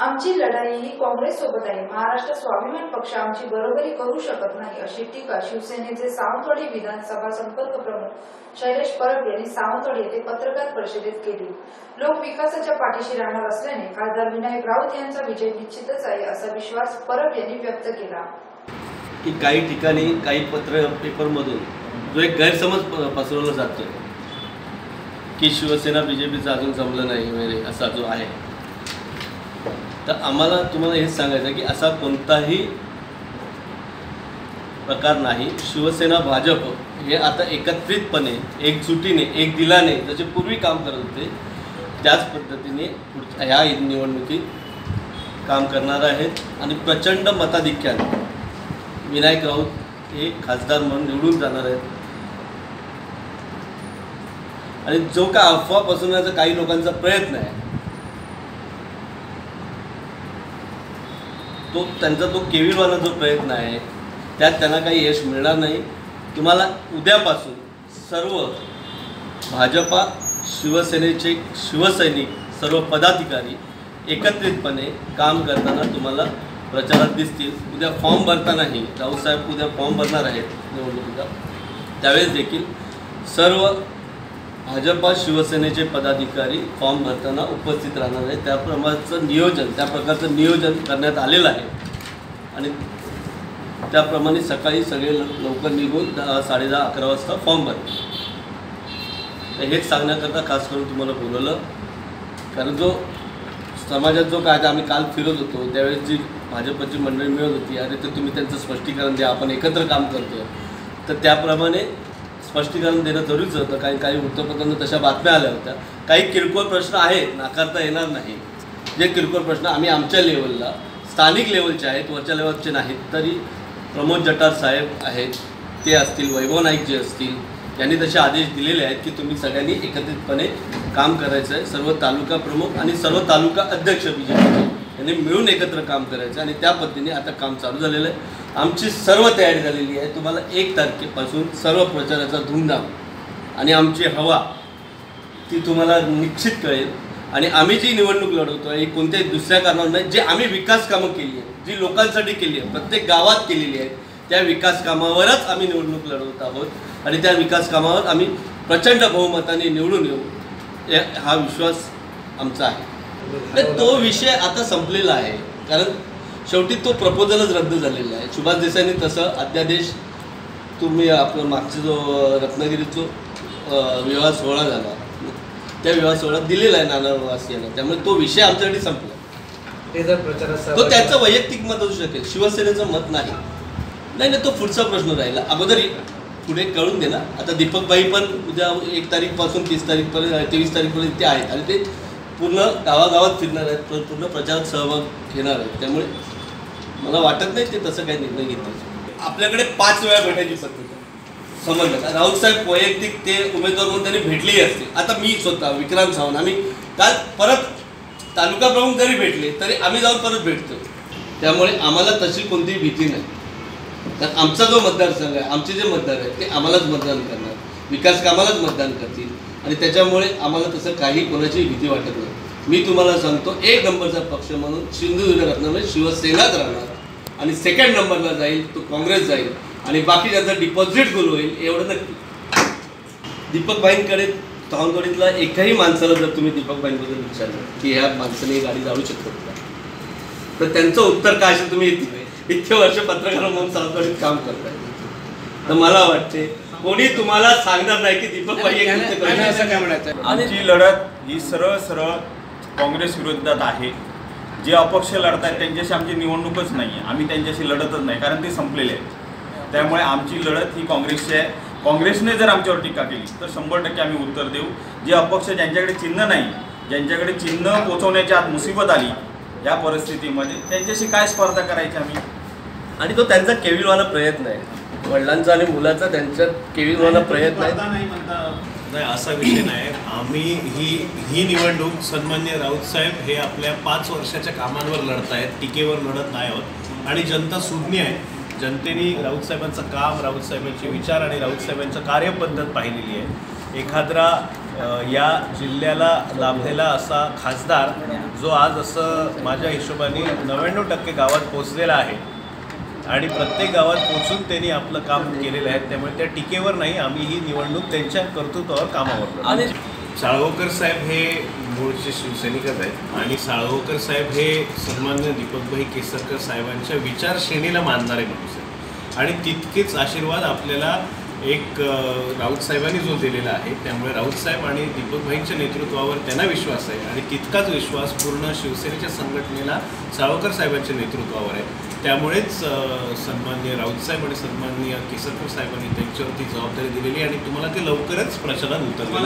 आमची लढाई ही काँग्रेस सोबत आहे. महाराष्ट्र स्वाभिमान पक्ष आमची बरोबरी करू शकत नाही अशी टीका शिवसेनेचे सावंतवाडी विधानसभा संपर्क प्रमुख शैलेश परब यांनी सावंतवाडी येथे पत्रकार परिषदेत केली. लोक विकासाच्या पाठीशी राहणार असल्याने खासदार विनायक राऊत यांचा विजय निश्चितच आहे असा विश्वास परब यांनी व्यक्त केला. की काही ठिकाणी काही पत्र पेपरमधून जो एक गैरसमज प- पसरवला जातो की शिवसेना बी अजून जमलं नाही वगैरे असा जो आहे तर आम्हाला तुम्हाला हेच सांगायचं की असा कोणताही प्रकार नाही. शिवसेना भाजप हे आता एकत्रितपणे एकजुटीने एक दिलाने जसे पूर्वी काम करत होते त्याच पद्धतीने पुढच्या ह्या निवडणुकीत काम करणार आहेत. आणि प्रचंड मताधिक्याने विनायक राऊत हे खासदार म्हणून निवडून जाणार आहेत. आणि जो का अफवा पसरवण्याचा काही लोकांचा प्रयत्न आहे तो त्यांचा तो केविलवाला जो प्रयत्न आहे त्यात त्यांना काही यश मिळणार नाही. तुम्हाला उद्यापासून सर्व भाजपा शिवसेनेचे शिवसैनिक सर्व पदाधिकारी एकत्रितपणे काम करताना तुम्हाला प्रचारात दिसतील. उद्या फॉर्म भरतानाही राऊतसाहेब उद्या फॉर्म भरणार आहेत निवडणुकीचा. त्यावेळेस देखील सर्व भाजपा शिवसेनेचे पदाधिकारी फॉर्म भरताना उपस्थित राहणार आहे त्याप्रमाणचं नियोजन त्या प्रकारचं नियोजन करण्यात आलेलं आहे. आणि त्याप्रमाणे सकाळी सगळे लवकर निघून दहा साडेदहा अकरा वाजता फॉर्म भरले हेच सांगण्याकरता खास करून तुम्हाला बोलवलं. कारण जो समाजात जो काय आम्ही काल फिरत होतो त्यावेळेस जी भाजपची मंडळी मिळत होती अरे तर तुम्ही त्यांचं स्पष्टीकरण द्या आपण एकत्र काम करतो तर त्याप्रमाणे स्पष्टीकरण देणं जरुरीचं होतं. काही काही वृत्तपत्रांना तशा बातम्या आल्या होत्या. काही किरकोळ प्रश्न आहेत. नाकारता येणार नाही. जे किरकोळ प्रश्न आम्ही आमच्या लेवलला स्थानिक लेवलचे आहेत वरच्या लेवलचे नाहीत तरी प्रमोद जटार साहेब आहेत. ते असतील वैभव नाईक जे असतील यांनी तसे आदेश दिलेले आहेत की तुम्ही सगळ्यांनी एकत्रितपणे काम करायचं आहे सर्व तालुका प्रमुख आणि सर्व तालुका अध्यक्ष बी जे पीचे यांनी मिळून एकत्र काम करायचं आणि त्या पद्धतीने आता काम चालू झालेलं आहे. आमची सर्व तयारी झालेली आहे. तुम्हाला एक तारखेपासून सर्व प्रचाराचा धूमधाम आणि आमची हवा ती तुम्हाला निश्चित कळेल. आणि आम्ही जी निवडणूक लढवतो आहे कोणत्याही दुसऱ्या कारणावर नाही. जे आम्ही विकास कामं केली आहे जी लोकांसाठी केली आहे प्रत्येक गावात केलेली आहे त्या विकास कामावरच आम्ही निवडणूक लढवत आहोत. आणि त्या विकास कामावर आम्ही प्रचंड बहुमताने निवडून येऊ. हा विश्वास आमचा आहे. तो विषय आता संपलेला आहे. कारण शेवटी तो प्रपोजलच रद्द झालेला आहे. सुभाष देसाईंनी तसं अध्यादेश तुम्ही आपलं मागचा जो रत्नागिरीचा विवाह सोहळा झाला त्या विवाह सोहळ्यात दिलेला आहे नानावासियांना त्यामुळे तो विषय आमच्यासाठी संपला. ते जर प्रचारात तो सहभागी त्याचं वैयक्तिक मत असू शकेल. शिवसेनेचं मत नाही. नाही नाही तो पुढचा प्रश्न राहिला. अगोदर पुढे कळून दे ना. आता दीपकबाई पण उद्या एक तारीखपासून तीस तारीखपर्यंत तेवीस तारीखपर्यंत ते आहेत. आणि ते पूर्ण गावागावात फिरणार आहेत पूर्ण- पूर्ण प्रचारात सहभाग घेणार आहेत. त्यामुळे मला वाटत नाही ते तसं काही निर्णय घेतील. आपल्याकडे पाच वेळा भेटायची पद्धत समजलं का राऊत साहेब वैयक्तिक ते उमेदवार म्हणून त्यांनी भेटलेही असते. आता मी स्वतः विक्रांत सावंत आम्ही काल परत तालुका प्रमुख जरी भेटले तरी आम्ही जाऊन परत भेटतो त्यामुळे आम्हाला तशी कोणतीही भीती नाही. तर आमचा जो मतदारसंघ आहे आमचे जे मतदार आहेत ते आम्हालाच मतदान करणार. विकास कामालाच मतदान करतील. आणि त्याच्यामुळे आम्हाला तसं काही कोणाची भीती वाटत नाही. मी तुम्हाला सांगतो एक नंबरचा पक्ष म्हणून सिंधुदुर्ग रत्नामध्ये शिवसेनाच राहणार आणि सेकंड नंबरला जाईल तो काँग्रेस जाईल आणि बाकी ज्यांचं डिपॉझिट गोल होईल एवढं नक्की. दीपकबाईंकडे भाईंकडे एकाही माणसाला जर तुम्ही दीपकबाईंबद्दल विचारलं की ह्या माणसाने गाडी जाळू शकतात का? तर त्यांचं उत्तर काय असेल तुम्ही इतके इतके वर्ष पत्रकार म्हणून सावंतवाडीत काम करताय. तर मला वाटते कोणी तुम्हाला सांगणार नाही की दीपक भाई कृत्य त्यांना करणार. असं काय म्हणायचं आमची लढत ही सरळ सरळ काँग्रेस विरोधात आहे. जे अपक्ष लढत आहेत त्यांच्याशी आमची निवडणूकच नाही आहे आम्ही त्यांच्याशी लढतच नाही कारण ते संपलेले आहेत. त्यामुळे आमची लढत ही काँग्रेसची आहे. काँग्रेसने जर आमच्यावर टीका केली तर शंभर टक्के आम्ही उत्तर देऊ. जे अपक्ष ज्यांच्याकडे चिन्ह नाही ज्यांच्याकडे चिन्ह पोचवण्याची आज मुसीबत आली या परिस्थितीमध्ये त्यांच्याशी काय स्पर्धा करायची आम्ही? आणि तो त्यांचा केविलवाला प्रयत्न आहे. वडिलांचा आणि मुलाचा त्यांच्यात केविलवाला प्रयत्न आहे नाही म्हणता नाही असा विषय नाही. आम्ही ही ही निवडणूक सन्मान्य राऊत साहेब हे आपल्या पाच वर्षाच्या कामांवर लढत आहेत टीकेवर लढत नाही आहोत. आणि जनता सुज्ञ आहे. जनतेने राऊत साहेबांचं काम राऊत साहेबांचे विचार आणि राऊत साहेबांचं कार्यपद्धत पाहिलेली आहे. एखादा या जिल्ह्याला लाभलेला असा खासदार जो आज असं माझ्या हिशोबाने नव्याण्णव टक्के गावात पोचलेला आहे. आणि प्रत्येक गावात पोचून त्यांनी आपलं काम केलेलं आहे. त्यामुळे त्या टीकेवर नाही आम्ही ही निवडणूक त्यांच्या कर्तृत्वावर कामावर. आणि साळवकर साहेब हे मूळचे शिवसैनिकच आहेत. आणि साळवकर साहेब हे सन्मान्य दीपकभाई केसरकर साहेबांच्या विचारश्रेणीला मानणारे माणूस आहेत. आणि तितकेच आशीर्वाद आपल्याला एक राऊत साहेबांनी जो दिलेला आहे त्यामुळे राऊत साहेब आणि दीपकभाईंच्या नेतृत्वावर त्यांना विश्वास आहे आणि तितकाच विश्वास पूर्ण शिवसेनेच्या संघटनेला साळवकर साहेबांच्या नेतृत्वावर आहे. त्यामुळेच सन्माननीय राऊत साहेब आणि सन्माननीय केसरकर साहेबांनी त्यांच्यावरती जबाबदारी दिलेली आणि तुम्हाला ते लवकरच प्रचारात उतरलं